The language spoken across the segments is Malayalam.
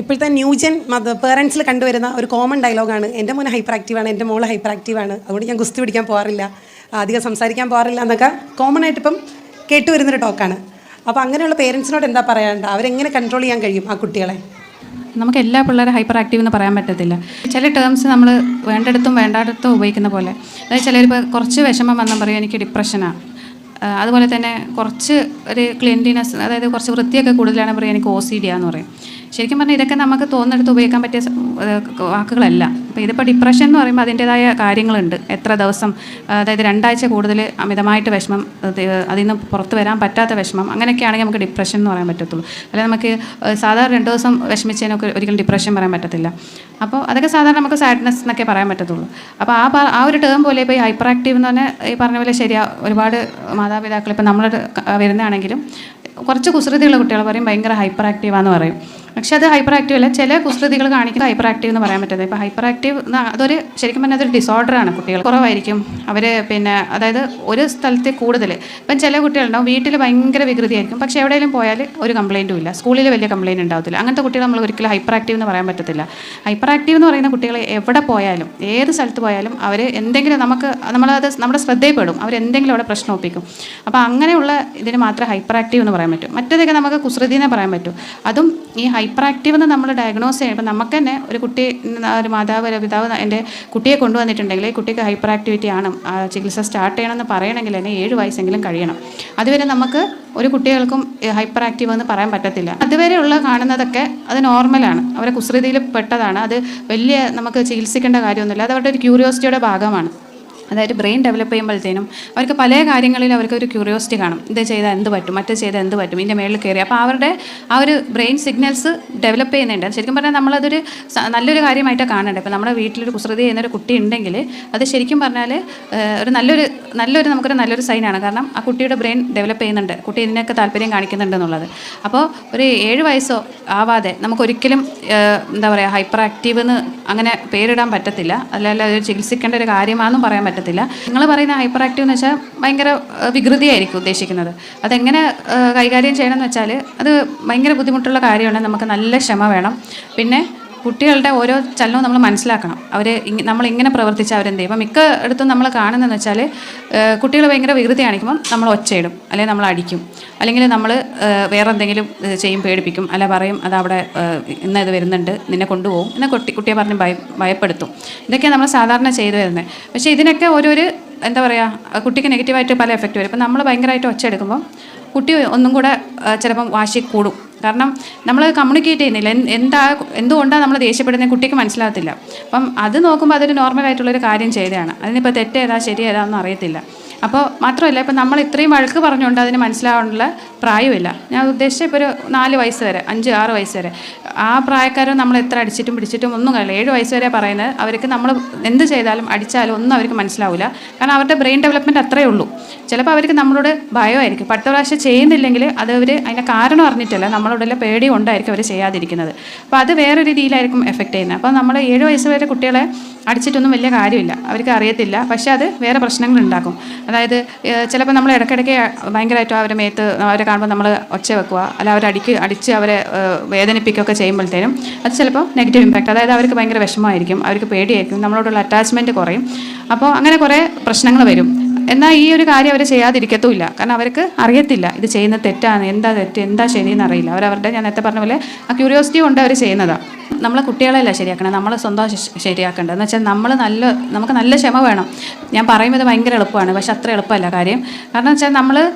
ഇപ്പോഴത്തെ ന്യൂജൻ മത പേരൻസിൽ കണ്ടുവരുന്ന ഒരു കോമൺ ഡയലോഗാണ് എന്റെ മോനെ ഹൈപ്പർ ആക്റ്റീവാണ് എന്റെ മോൾ ഹൈപ്പർ ആക്റ്റീവാണ് അതുകൊണ്ട് ഞാൻ ഗുസ്തി പിടിക്കാൻ പോകാറില്ല അധികം സംസാരിക്കാൻ പോകാറില്ല എന്നൊക്കെ കോമൺ ആയിട്ട് ഇപ്പം കേട്ടുവരുന്നൊരു ടോക്കാണ് അപ്പോൾ അങ്ങനെയുള്ള പേരൻസിനോട് എന്താ പറയാനുണ്ട്? അവരെങ്ങനെ കൺട്രോൾ ചെയ്യാൻ കഴിയും ആ കുട്ടികളെ? നമുക്ക് എല്ലാ പിള്ളേരും ഹൈപ്പർ ആക്റ്റീവ് എന്ന് പറയാൻ പറ്റത്തില്ല. ചില ടേംസ് നമ്മൾ വേണ്ടിടത്തും വേണ്ടാടത്തും ഉപയോഗിക്കുന്ന പോലെ. അതായത് ചിലരിപ്പോൾ കുറച്ച് വിഷമം വന്നാൽ പറയും എനിക്ക് ഡിപ്രഷനാണ് അതുപോലെ തന്നെ കുറച്ച് ഒരു ക്ലീൻലിനെസ് അതായത് കുറച്ച് വൃത്തിയൊക്കെ കൂടുതലാണ് പറയുക എനിക്ക് ഒ സി ഡി ആന്ന് പറയും. ശരിക്കും പറഞ്ഞാൽ ഇതൊക്കെ നമുക്ക് തോന്നിയെടുത്ത് ഉപയോഗിക്കാൻ പറ്റിയ വാക്കുകളല്ല. അപ്പോൾ ഇതിപ്പോൾ ഡിപ്രഷൻ എന്ന് പറയുമ്പോൾ അതിന്റേതായ കാര്യങ്ങളുണ്ട്. എത്ര ദിവസം അതായത് രണ്ടാഴ്ച കൂടുതൽ അമിതമായിട്ട് വിഷമം അത് അതിൽ നിന്ന് പുറത്ത് വരാൻ പറ്റാത്ത വിഷമം അങ്ങനെയൊക്കെയാണെങ്കിൽ നമുക്ക് ഡിപ്രഷൻ എന്ന് പറയാൻ പറ്റത്തുള്ളൂ. അല്ലെങ്കിൽ നമുക്ക് സാധാരണ രണ്ട് ദിവസം വിഷമിച്ചതിനൊക്കെ ഒരിക്കലും ഡിപ്രഷൻ പറയാൻ പറ്റത്തില്ല. അപ്പോൾ അതൊക്കെ സാധാരണ നമുക്ക് സാഡ്നെസ് എന്നൊക്കെ പറയാൻ പറ്റത്തുള്ളൂ. അപ്പോൾ ആ ആ ഒരു ടേം പോലെ ഇപ്പോൾ ഈ ഹൈപ്പർ ആക്റ്റീവ് എന്ന് പറഞ്ഞാൽ ഈ പറഞ്ഞ പോലെ ശരിയാ ഒരുപാട് മാതാപിതാക്കൾ ഇപ്പോൾ നമ്മളൊരു വരുന്നതാണെങ്കിലും കുറച്ച് കുസൃതിയുള്ള കുട്ടികൾ പറയും ഭയങ്കര ഹൈപ്പർ ആക്റ്റീവാന്ന് പറയും. പക്ഷെ അത് ഹൈപ്പർ ആക്റ്റീവ് അല്ല. ചില കുസൃതികൾ കാണിക്കുന്നത് ഹൈപ്പർ ആക്റ്റീവ് എന്ന് പറയാൻ പറ്റുന്നത് ഇപ്പോൾ ഹൈപ്പർ ആക്റ്റീവ് അതൊരു ശരിക്കും പറഞ്ഞാൽ അതൊരു ഡിസോർഡറാണ് കുട്ടികൾ കുറവായിരിക്കും. അവർ പിന്നെ അതായത് ഒരു സ്ഥലത്തെ കൂടുതൽ ഇപ്പം ചില കുട്ടികളുണ്ടാവും വീട്ടിൽ ഭയങ്കര വികൃതിയായിരിക്കും. പക്ഷേ എവിടെയെങ്കിലും പോയാൽ ഒരു കംപ്ലൈന്റും ഇല്ല. സ്കൂളിൽ വലിയ കംപ്ലൈന്റ് ഉണ്ടാവത്തില്ല. അങ്ങനത്തെ കുട്ടികൾ നമ്മൾ ഒരിക്കലും ഹൈപ്പർ ആക്റ്റീവ് എന്ന് പറയാൻ പറ്റത്തില്ല. ഹൈപ്പർ ആക്റ്റീവ് എന്ന് പറയുന്ന കുട്ടികൾ എവിടെ പോയാലും ഏത് സ്ഥലത്ത് പോയാലും അവർ എന്തെങ്കിലും നമുക്ക് നമ്മളത് നമ്മുടെ ശ്രദ്ധയിൽപ്പെടും. അവർ എന്തെങ്കിലും അവിടെ പ്രശ്നം ഒപ്പിക്കും. അപ്പോൾ അങ്ങനെയുള്ള ഇതിന് മാത്രമേ ഹൈപ്പർ ആക്റ്റീവ് എന്ന് പറയാൻ പറ്റും. മറ്റേതൊക്കെ നമുക്ക് കുസൃതിനെ പറയാൻ പറ്റും. അതും ഈ ഹൈപ്പർ ആക്റ്റീവ് എന്ന് നമ്മൾ ഡയഗ്നോസ് ചെയ്യുമ്പോൾ നമുക്ക് തന്നെ ഒരു കുട്ടി ഒരു മാതാവ് ഒരു പിതാവ് എന്റെ കുട്ടിയെ കൊണ്ടുവന്നിട്ടുണ്ടെങ്കിൽ കുട്ടിക്ക് ഹൈപ്പർ ആക്ടിവിറ്റി ആണ് ചികിത്സ സ്റ്റാർട്ട് ചെയ്യണമെന്ന് പറയണമെങ്കിൽ തന്നെ ഏഴ് വയസ്സെങ്കിലും കഴിയണം. അതുവരെ നമുക്ക് ഒരു കുട്ടികൾക്കും ഹൈപ്പർ ആക്റ്റീവ് എന്ന് പറയാൻ പറ്റത്തില്ല. അതുവരെയുള്ള കാണുന്നതൊക്കെ അത് നോർമലാണ് അവരെ കുസൃതിയിൽ പെട്ടതാണ്. അത് വലിയ നമുക്ക് ചികിത്സിക്കേണ്ട കാര്യമൊന്നുമില്ല. അത് അവരുടെ ഒരു ക്യൂരിയോസിറ്റിയുടെ ഭാഗമാണ്. അതായത് ബ്രെയിൻ ഡെവലപ്പ് ചെയ്യുമ്പോഴത്തേനും അവർക്ക് പല കാര്യങ്ങളിൽ അവർക്ക് ഒരു ക്യൂരിയോസിറ്റി കാണും. ഇത് ചെയ്താൽ എന്ത് പറ്റും? മറ്റേ ചെയ്താൽ എന്ത് പറ്റും? ഇതിന്റെ മേളിൽ കയറി. അപ്പോൾ അവരുടെ ആ ഒരു ബ്രെയിൻ സിഗ്നൽസ് ഡെവലപ്പ് ചെയ്യുന്നുണ്ട്. ശരിക്കും പറഞ്ഞാൽ നമ്മളതൊരു നല്ലൊരു കാര്യമായിട്ടാണ് കാണേണ്ടത്. ഇപ്പോൾ നമ്മുടെ വീട്ടിലൊരു കുസൃതി ചെയ്യുന്നൊരു കുട്ടി ഉണ്ടെങ്കിൽ അത് ശരിക്കും പറഞ്ഞാൽ ഒരു നല്ലൊരു നല്ലൊരു നമുക്കൊരു നല്ലൊരു സൈനാണ്. കാരണം ആ കുട്ടിയുടെ ബ്രെയിൻ ഡെവലപ്പ് ചെയ്യുന്നുണ്ട്. കുട്ടി ഇതിനൊക്കെ താല്പര്യം കാണിക്കുന്നുണ്ട് എന്നുള്ളത്. അപ്പോൾ ഒരു ഏഴ് വയസ്സോ ആവാതെ നമുക്കൊരിക്കലും എന്താ പറയുക ഹൈപ്പർ ആക്റ്റീവ് എന്ന് അങ്ങനെ പേരിടാൻ പറ്റത്തില്ല. അല്ലല്ല ഒരു ചികിത്സിക്കേണ്ട ഒരു കാര്യമാണെന്നും പറയാൻ പറ്റത്തില്ല. നിങ്ങൾ പറയുന്ന ഹൈപ്പർ ആക്റ്റീവ് എന്ന് വെച്ചാൽ ഭയങ്കര വികൃതിയായിരിക്കും ഉദ്ദേശിക്കുന്നത്. അതെങ്ങനെ കൈകാര്യം ചെയ്യണം എന്ന് വെച്ചാൽ അത് ഭയങ്കര ബുദ്ധിമുട്ടുള്ള കാര്യമാണ്. നമുക്ക് നല്ല ക്ഷമ വേണം. പിന്നെ കുട്ടികളുടെ ഓരോ ചലനവും നമ്മൾ മനസ്സിലാക്കണം. അവർ നമ്മൾ ഇങ്ങനെ പ്രവർത്തിച്ച അവരെന്ത് ചെയ്യും? അപ്പം മിക്ക ഇടത്തും നമ്മൾ കാണുന്നതെന്ന് വെച്ചാൽ കുട്ടികൾ ഭയങ്കര വികൃതി കാണിക്കുമ്പം നമ്മൾ ഒച്ചയിടും. അല്ലെങ്കിൽ നമ്മൾ അടിക്കും. അല്ലെങ്കിൽ നമ്മൾ വേറെ എന്തെങ്കിലും ചെയ്യും പേടിപ്പിക്കും. അല്ല പറയും അത് അവിടെ ഇന്ന് ഇത് വരുന്നുണ്ട്. നിന്നെ കൊണ്ടുപോകും. എന്നെ കുട്ടി കുട്ടിയെ പറഞ്ഞ് ഭയ ഭയപ്പെടുത്തും. ഇതൊക്കെയാണ് നമ്മൾ സാധാരണ ചെയ്തു വരുന്നത് പക്ഷേ ഇതിനൊക്കെ ഓരോരു എന്താ പറയുക കുട്ടിക്ക് നെഗറ്റീവായിട്ട് പല എഫക്റ്റ് വരും. ഇപ്പം നമ്മൾ ഭയങ്കരമായിട്ട് ഒച്ച എടുക്കുമ്പോൾ കുട്ടി ഒന്നും കൂടെ ചിലപ്പം വാശി കൂടും. കാരണം നമ്മൾ കമ്മ്യൂണിക്കേറ്റ് ചെയ്യുന്നില്ല. എന്താ എന്തുകൊണ്ടാണ് നമ്മൾ ദേഷ്യപ്പെടുന്നത് കുട്ടിക്ക് മനസ്സിലാകത്തില്ല. അപ്പം അത് നോക്കുമ്പോൾ അതൊരു നോർമലായിട്ടുള്ളൊരു കാര്യം ചെയ്തതാണ്. അതിനിപ്പോൾ തെറ്റേതാ ശരി ഏതാണെന്ന് അറിയത്തില്ല അപ്പോൾ മാത്രമല്ല ഇപ്പം നമ്മൾ ഇത്രയും വഴക്ക് പറഞ്ഞുകൊണ്ട് അതിന് മനസ്സിലാവാനുള്ള പ്രായമില്ല ഞാൻ ഉദ്ദേശിച്ച ഇപ്പോൾ ഒരു നാല് വയസ്സ് വരെ അഞ്ച് ആറ് വയസ്സ് വരെ. ആ പ്രായക്കാരെ നമ്മൾ എത്ര അടിച്ചിട്ടും പിടിച്ചിട്ടും ഒന്നും കഴിയില്ല ഏഴ് വയസ്സ് വരെ പറയുന്നത് അവർക്ക് നമ്മൾ എന്ത് ചെയ്താലും അടിച്ചാലും ഒന്നും അവർക്ക് മനസ്സിലാവില്ല കാരണം അവരുടെ ബ്രെയിൻ ഡെവലപ്മെന്റ് അത്രയേ ഉള്ളൂ. ചിലപ്പോൾ അവർക്ക് നമ്മളോട് ഭയമായിരിക്കും പത്ത് പ്രാവശ്യം ചെയ്യുന്നില്ലെങ്കിൽ അത് അവർ അതിന്റെ കാരണം അറിഞ്ഞിട്ടല്ല നമ്മളോടുള്ള പേടി കൊണ്ടായിരിക്കും അവർ ചെയ്യാതിരിക്കുന്നത്. അപ്പോൾ അത് വേറൊരു രീതിയിലായിരിക്കും എഫക്റ്റ് ചെയ്യുന്നത്. അപ്പോൾ നമ്മൾ ഏഴ് വയസ്സ് വരെ കുട്ടികളെ അടിച്ചിട്ടൊന്നും വലിയ കാര്യമില്ല. അവർക്ക് അറിയത്തില്ല. പക്ഷേ അത് വേറെ പ്രശ്നങ്ങൾ ഉണ്ടാക്കും. അതായത് ചിലപ്പോൾ നമ്മൾ ഇടയ്ക്കിടയ്ക്ക് ഭയങ്കരമായിട്ടും അവരെ മേത്ത് അവരെ കാണുമ്പോൾ നമ്മൾ ഒച്ച വെക്കുക അല്ല അവരെ അടിക്ക് അടിച്ച് അവരെ വേദനിപ്പിക്കുകയൊക്കെ ചെയ്യുമ്പോഴത്തേനും അത് ചിലപ്പോൾ നെഗറ്റീവ് ഇമ്പാക്റ്റ് അതായത് അവർക്ക് ഭയങ്കര വിഷമമായിരിക്കും അവർക്ക് പേടിയായിരിക്കും നമ്മളോടുള്ള അറ്റാച്ച്മെന്റ് കുറയും. അപ്പോൾ അങ്ങനെ കുറേ പ്രശ്നങ്ങൾ വരും. എന്നാൽ ഈ ഒരു കാര്യം അവർ ചെയ്യാതിരിക്കത്തുമില്ല. കാരണം അവർക്ക് അറിയത്തില്ല ഇത് ചെയ്യുന്നത് തെറ്റാണ് എന്താ തെറ്റ് എന്താ ശരിയെന്ന് അറിയില്ല. അവരവരുടെ ഞാൻ നേരത്തെ പറഞ്ഞ പോലെ ആ ക്യൂരിയോസിറ്റി കൊണ്ട് അവർ ചെയ്യുന്നതാണ് നമ്മളെ കുട്ടികളെയല്ല ശരിയാക്കണം നമ്മളെ സ്വന്തം ശരിയാക്കേണ്ടത് എന്ന് വെച്ചാൽ നമ്മൾ നല്ല നമുക്ക് നല്ല ക്ഷമ വേണം. ഞാൻ പറയുന്നത് ഭയങ്കര എളുപ്പമാണ് പക്ഷെ അത്ര എളുപ്പമല്ല കാര്യം. കാരണം വെച്ചാൽ നമ്മൾ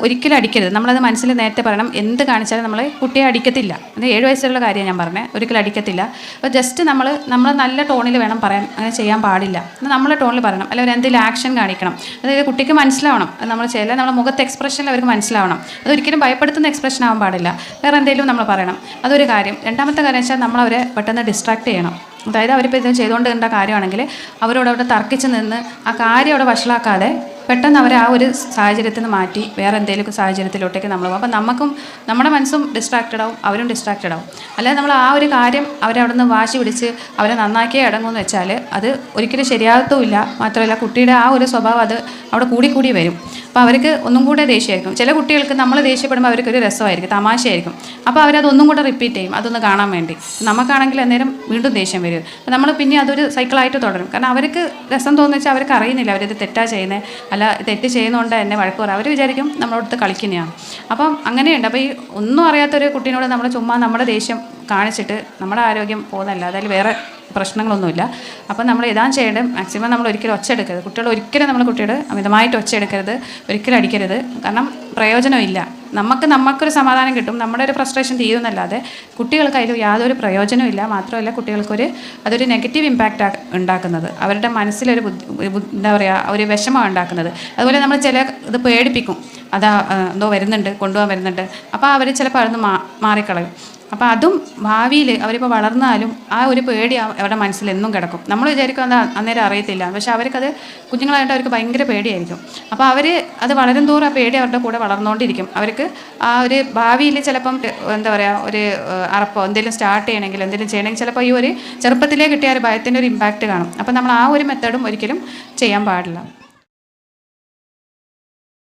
ഒരിക്കലും അടിക്കരുത്. നമ്മളത് മനസ്സിൽ നേരത്തെ പറയണം എന്ത് കാണിച്ചാലും നമ്മൾ കുട്ടിയെ അടിക്കത്തില്ല. അത് ഏഴ് വയസ്സുള്ള കാര്യം ഞാൻ പറഞ്ഞത് ഒരിക്കലും അടിക്കത്തില്ല. അപ്പോൾ ജസ്റ്റ് നമ്മൾ നമ്മൾ നല്ല ടോണിൽ വേണം പറയാൻ അങ്ങനെ ചെയ്യാൻ പാടില്ല. നമ്മളെ ടോണിൽ പറയണം. അല്ലെങ്കിൽ എന്തെങ്കിലും ആക്ഷൻ കാണിക്കണം. അതായത് കുട്ടിക്ക് മനസ്സിലാവണം. അത് നമ്മൾ ചില നമ്മുടെ മുഖത്തെ എക്സ്പ്രഷനിൽ അവർക്ക് മനസ്സിലാവണം. അതൊരിക്കലും ഭയപ്പെടുത്തുന്ന എക്സ്പ്രഷൻ ആവാൻ പാടില്ല. വേറെ എന്തെങ്കിലും നമ്മൾ പറയണം. അതൊരു കാര്യം. രണ്ടാമത്തെ കാര്യം വെച്ചാൽ നമ്മൾ അവരെ പെട്ടെന്ന് ഡിസ്ട്രാക്ട് ചെയ്യണം. അതായത് അവരിപ്പോൾ ഇത് ചെയ്തുകൊണ്ട് കണ്ട കാര്യമാണെങ്കിൽ അവരോട് അവിടെ തർക്കിച്ച് നിന്ന് ആ കാര്യം അവിടെ വഷളാക്കാതെ പെട്ടെന്ന് അവരെ ആ ഒരു സാഹചര്യത്തിൽ നിന്ന് മാറ്റി വേറെ എന്തെങ്കിലും സാഹചര്യത്തിലോട്ടേക്ക് നമ്മൾ പോകും. അപ്പം നമുക്കും നമ്മുടെ മനസ്സും ഡിസ്ട്രാക്റ്റഡ് ആവും അവരും ഡിസ്ട്രാക്റ്റഡ് ആവും. അല്ലാതെ നമ്മൾ ആ ഒരു കാര്യം അവരവിടെ നിന്ന് വാശി പിടിച്ച് അവരെ നന്നാക്കിയേ അടങ്ങുമെന്ന് വെച്ചാൽ അത് ഒരിക്കലും ശരിയാകത്തുമില്ല. മാത്രമല്ല കുട്ടിയുടെ ആ ഒരു സ്വഭാവം അത് അവിടെ കൂടി കൂടി വരും. അപ്പോൾ അവർക്ക് ഒന്നും കൂടെ ദേഷ്യമായിരിക്കും. ചില കുട്ടികൾക്ക് നമ്മൾ ദേഷ്യപ്പെടുമ്പോൾ അവർക്കൊരു രസമായിരിക്കും തമാശയായിരിക്കും. അപ്പോൾ അവരത് ഒന്നും കൂടെ റിപ്പീറ്റ് ചെയ്യും അതൊന്ന് കാണാൻ വേണ്ടി. നമുക്കാണെങ്കിൽ അന്നേരം വീണ്ടും ദേഷ്യം വരും. അപ്പോൾ നമ്മൾ പിന്നെ അതൊരു സൈക്കിളായിട്ട് തുടരും. കാരണം അവർക്ക് രസം തോന്നുന്നു വെച്ചാൽ അവർക്ക് അറിയുന്നില്ല അവരിത് തെറ്റാ ചെയ്യുന്നത് അല്ല തെറ്റ് ചെയ്യുന്നതുകൊണ്ട് എന്നെ വഴക്ക് പറയും. അവർ വിചാരിക്കും നമ്മളോടത്ത് കളിക്കുന്നതാണ് അപ്പം അങ്ങനെയുണ്ട്. അപ്പോൾ ഈ ഒന്നും അറിയാത്തൊരു കുട്ടീനോട് നമ്മൾ ചുമ്മാ നമ്മുടെ ദേഷ്യം കാണിച്ചിട്ട് നമ്മുടെ ആരോഗ്യം പോകുന്നല്ല അതിൽ വേറെ പ്രശ്നങ്ങളൊന്നുമില്ല. അപ്പം നമ്മൾ ഇതാ ചെയ്യേണ്ടത് മാക്സിമം നമ്മൾ ഒരിക്കലും ഒച്ച എടുക്കരുത്. കുട്ടികൾ ഒരിക്കലും നമ്മൾ കുട്ടിയോട് അമിതമായിട്ട് ഒച്ച എടുക്കരുത് ഒരിക്കലും അടിക്കരുത്. കാരണം പ്രയോജനമില്ല. നമുക്ക് നമുക്കൊരു സമാധാനം കിട്ടും. നമ്മുടെ ഒരു ഫ്രസ്ട്രേഷൻ തീരുന്നല്ലാതെ കുട്ടികൾക്ക് അതിൽ യാതൊരു പ്രയോജനവും ഇല്ല മാത്രമല്ല കുട്ടികൾക്കൊരു അതൊരു നെഗറ്റീവ് ഇമ്പാക്റ്റ് ഉണ്ടാക്കുന്നത്. അവരുടെ മനസ്സിലൊരു ബുദ്ധി എന്താ പറയുക ഒരു വിഷമം ഉണ്ടാക്കുന്നത്. അതുപോലെ നമ്മൾ ചില ഇത് പേടിപ്പിക്കും. അതാ എന്തോ വരുന്നുണ്ട് കൊണ്ടുപോകാൻ വരുന്നുണ്ട്. അപ്പോൾ അവർ ചിലപ്പോൾ അതൊന്ന് മാ മാറിക്കളയും. അപ്പോൾ അതും ഭാവിയിൽ അവരിപ്പോൾ വളർന്നാലും ആ ഒരു പേടി അവരുടെ മനസ്സിൽ എന്നും കിടക്കും. നമ്മൾ വിചാരിക്കും അത് അന്നേരം അറിയത്തില്ല. പക്ഷെ അവർക്കത് കുഞ്ഞുങ്ങളായിട്ട് അവർക്ക് ഭയങ്കര പേടിയായിരിക്കും. അപ്പോൾ അവർ അത് വളരും തോറും ആ പേടി അവരുടെ കൂടെ വളർന്നുകൊണ്ടിരിക്കും അവർക്ക് ആ ഒരു ഭാവിയിൽ ചിലപ്പം എന്താ പറയുക ഒരു അറപ്പോ എന്തെങ്കിലും സ്റ്റാർട്ട് ചെയ്യണമെങ്കിൽ എന്തെങ്കിലും ചെയ്യണമെങ്കിൽ ചിലപ്പോൾ ഈ ഒരു ചെറുപ്പത്തിലേ കിട്ടിയ ഒരു ഭയത്തിന്റെ ഒരു ഇമ്പാക്റ്റ് കാണും. അപ്പോൾ നമ്മൾ ആ ഒരു മെത്തേഡും ഒരിക്കലും ചെയ്യാൻ പാടില്ല.